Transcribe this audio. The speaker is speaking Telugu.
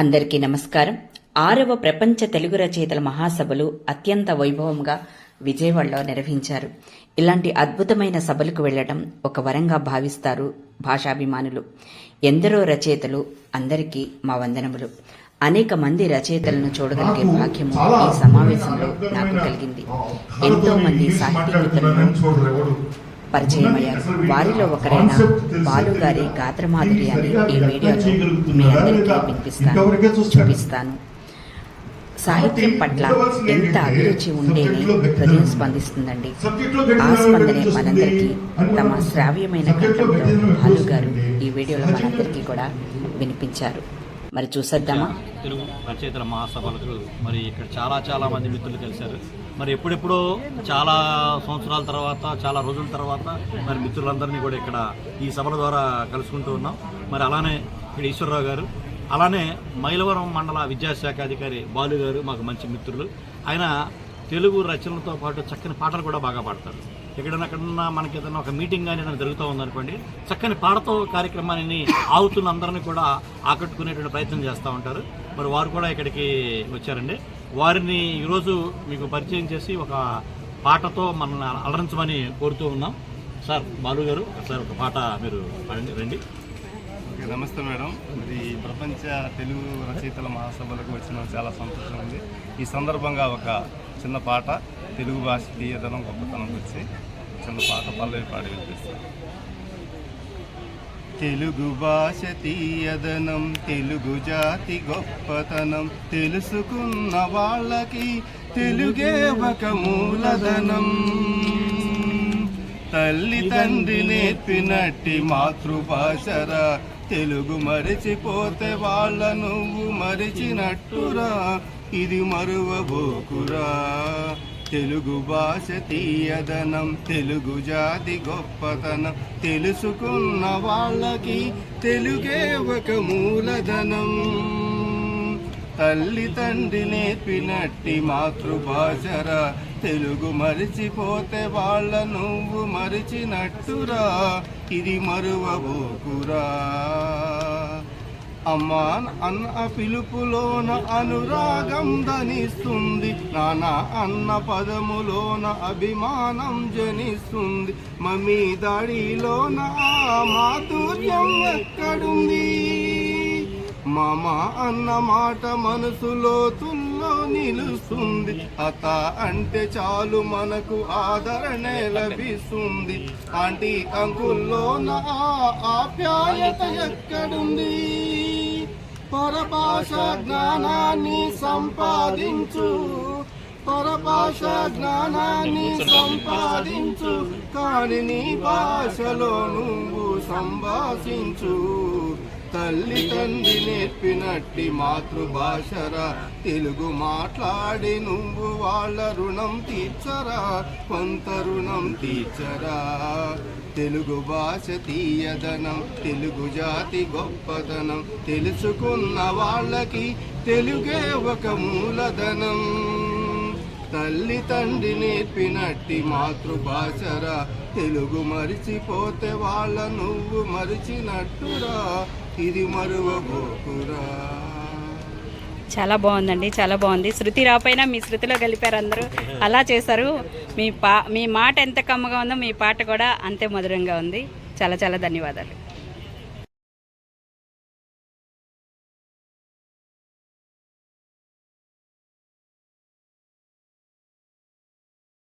అందరికీ నమస్కారం. ఆరవ ప్రపంచ తెలుగు రచయితల మహాసభలు అత్యంత వైభవంగా విజయవాడలో నిర్వహించారు. ఇలాంటి అద్భుతమైన సభలకు వెళ్ళడం ఒక వరంగా భావిస్తారు భాషాభిమానులు. ఎందరో రచయితలు అందరికీ మా వందనములు. అనేక మంది రచయితలను చూడగలిగే భాగ్యము ఈ సమావేశంలో నాకు కలిగింది. ఎంతో మంది సాహితీవేత్తలను పరిచయమయ్యారు. వారిలో ఒకరైన బాలుగారి గాత్రమాధురి అని ఈ వీడియోలో మీ అందరికీ వినిపిస్తాను చూపిస్తాను. సాహిత్యం పట్ల ఎంత అభిరుచి ఉండేది హృదయం స్పందిస్తుందండి. ఆ స్పందనే మనందరికీ తమ శ్రావ్యమైన కంఠంలో బాలుగారు ఈ వీడియోలో మనందరికీ కూడా వినిపించారు. మరి చూసేద్దామా? తెలుగు రచయితల మహాసభలకు మరి ఇక్కడ చాలా చాలా మంది మిత్రులు కలిశారు. మరి ఎప్పుడెప్పుడో చాలా సంవత్సరాల తర్వాత చాలా రోజుల తర్వాత మరి మిత్రులందరినీ కూడా ఇక్కడ ఈ సభల ద్వారా కలుసుకుంటూ ఉన్నాం. మరి అలానే ఇక్కడ ఈశ్వరరావు గారు అలానే మైలవరం మండల విద్యాశాఖ అధికారి బాలు గారు మాకు మంచి మిత్రులు. ఆయన తెలుగు రచనలతో పాటు చక్కని పాటలు కూడా బాగా పాడతారు. ఎక్కడైనా ఎక్కడన్నా మనకి ఏదైనా ఒక మీటింగ్ కానీ ఏదైనా జరుగుతూ ఉందనుకోండి చక్కని పాటతో కార్యక్రమాన్ని ఆగుతున్న అందరినీ కూడా ఆకట్టుకునేటువంటి ప్రయత్నం చేస్తూ ఉంటారు. మరి వారు కూడా ఇక్కడికి వచ్చారండి. వారిని ఈరోజు మీకు పరిచయం చేసి ఒక పాటతో మనల్ని అలరించమని కోరుతూ ఉన్నాం. సార్ బాలు గారు సార్ ఒక పాట మీరు పాడండి రండి. ఓకే నమస్తే మేడం. ఇది ప్రపంచ తెలుగు రచయితల మహాసభలకు వచ్చిన చాలా సంతోషం ఉంది. ఈ సందర్భంగా ఒక చిన్న పాట తెలుగు భాష తీయదనం గొప్పతనం వచ్చి చిన్న పాట పల్లవి పాడి వినిపిస్తాను తెలుగు భాష తీయదనం తెలుగు జాతి గొప్పతనం తెలుసుకున్న వాళ్ళకి తెలుగే ఒక మూలధనం. తల్లి తండ్రి నేర్పినట్టి మాతృభాషరా తెలుగు మరిచిపోతే వాళ్ళ నువ్వు మరిచినట్టురా. ఇది మరువబోకురా తెలుగు భాష తీయదనం తెలుగు జాతి గొప్పతనం. తెలుసుకున్న వాళ్ళకి తెలుగే ఒక మూలధనం. తల్లి తండ్రి నేర్పినట్టి మాతృభాషరా. తెలుగు మరిచిపోతే వాళ్ళ నువ్వు మరిచినట్టురా. ఇది మరువబోకురా అమ్మా అన్న పిలుపులోన అనురాగం ధనిస్తుంది. నానా అన్న పదములోన అభిమానం జనిస్తుంది. మమ్మీ దాడిలోన మాధుర్యం ఎక్కడుంది? మామ అన్న మాట మనసులో తుల్లో నిలుస్తుంది. అత అంటే చాలు మనకు ఆదరణ లభిస్తుంది. ఆంటీ అంకుల్లో నా ఆప్యాయత ఎక్కడుంది? పరభాష జ్ఞానాన్ని సంపాదించు. పరభాష జ్ఞానాన్ని సంపాదించు. కాని నీ భాషలో నువ్వు సంభాషించు. తల్లి తండ్రి నేర్పినట్టి మాతృభాషరా. తెలుగు మాట్లాడి నువ్వు వాళ్ళ రుణం తీర్చరా. కొంత రుణం తీర్చరా. తెలుగు భాష తీయదనం తెలుగు జాతి గొప్పదనం. తెలుసుకున్న వాళ్ళకి తెలుగే ఒక మూలధనం. తల్లి తండ్రి నేర్పినట్టి మాతృభాషరా. తెలుగు మరిచిపోతే వాళ్ళ నువ్వు మరిచినట్టురా. ఇది మరువబోకురా. చాలా బాగుందండి చాలా బాగుంది. శృతి రాపైన మీ శృతిలో కలిపారు అందరూ. అలా చేశారు. మీ పా మీ మాట ఎంత కమ్మగా ఉందో మీ పాట కూడా అంతే మధురంగా ఉంది. చాలా చాలా ధన్యవాదాలు.